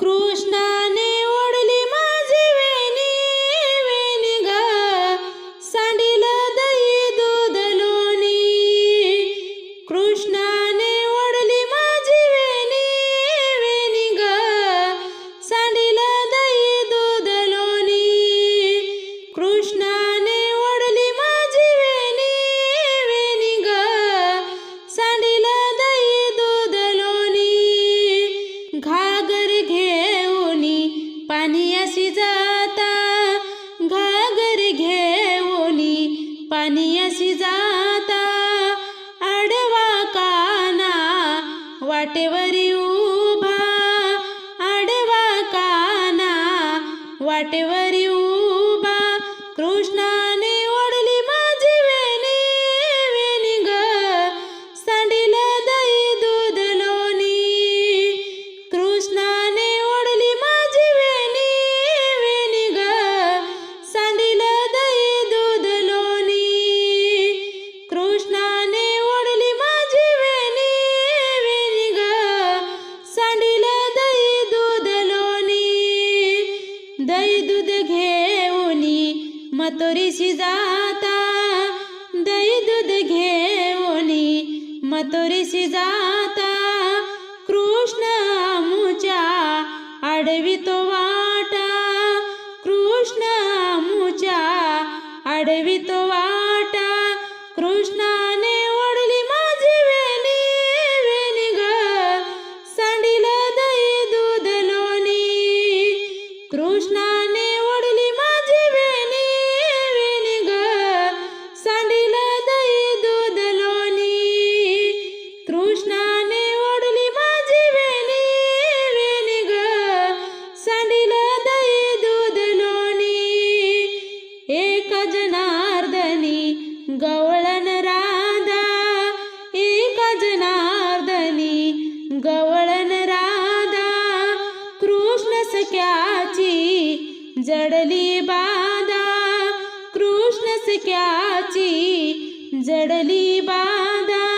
कृष्णाने घेऊनी पाणी जाता घागर घेऊनी पाणी जाता. आडवा काना वाटेवरी उभा आडवा काना वाटेवरी मतोरीशी जाता दही दूध घेऊनी मतोरीशी जाता कृष्ण मुच्या आडवी तो वाटा कृष्ण मुच्या आडवी तो वाटा कृष्णाने ओढली माझी वेणी वेणी ग सांडील दही दूध लोणी कृष्णाने सख्याची जडली बाधा कृष्ण सख्याची जडली बाधा.